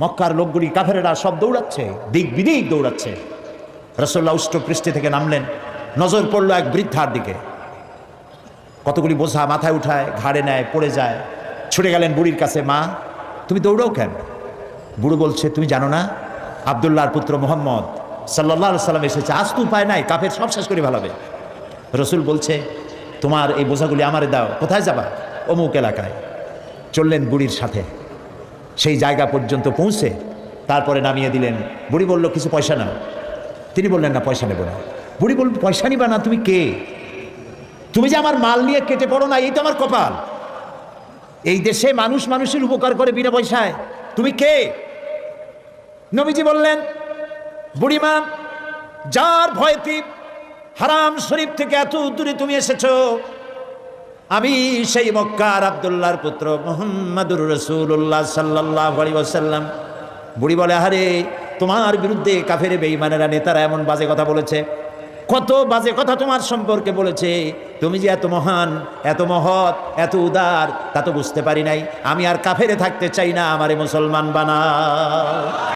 মক্কার লোকগুলি কাফেরেরা সব দৌড়াচ্ছে, দিক বিদিক দৌড়াচ্ছে। রসল্লা উষ্ট পৃষ্ঠে থেকে নামলেন, নজর পড়ল এক বৃদ্ধার দিকে। কতগুলি বোঝা মাথায় উঠায়, ঘাড়ে নেয়, পড়ে যায়। ছুটে গেলেন বুড়ির কাছে, মা, তুমি দৌড়াও কেন? বুড়ো বলছে, তুমি জানো না, আবদুল্লাহর পুত্র মোহাম্মদ সাল্লাহ সাল্লাম এসেছে, আজ তো উপায় নাই, কাফের সব শেষ করে ভালোবে রসুল বলছে, তোমার এই বোঝাগুলি আমারে দাও, কোথায় যাবা? অমুক এলাকায়। চললেন বুড়ির সাথে। সেই জায়গা পর্যন্ত পৌঁছে তারপরে নামিয়ে দিলেন। বুড়ি বলল, কিছু পয়সা নাও। তিনি বললেন, না, পয়সা নেব না। বুড়ি বলল, পয়সা নিবা না, তুমি কে? তুমি যে আমার মাল নিয়ে কেটে পড়ো না, এই তো আমার কপাল। এই দেশে মানুষ মানুষের উপকার করে বিনা পয়সায়। তুমি কে? নবীজি বললেন, বুড়িমা, যার ভয়তি হারাম শরীফ থেকে এত দূরে তুমি এসেছ আমি সেই মক্কার আবদুল্লাহর পুত্র মোহাম্মদুর রসুল্লাহ সাল্লাহ আলী বুড়ি বলে আরে তোমার বিরুদ্ধে কাফের বেঈমানেরা, নেতারা এমন বাজে কথা বলেছে। কত বাজে কথা তোমার সম্পর্কে বলেছে। তুমি যে এত মহান, এত মহৎ, এত উদার, তা তো বুঝতে পারি নাই। আমি আর কাফেরে থাকতে চাই না, আমারে মুসলমান বানা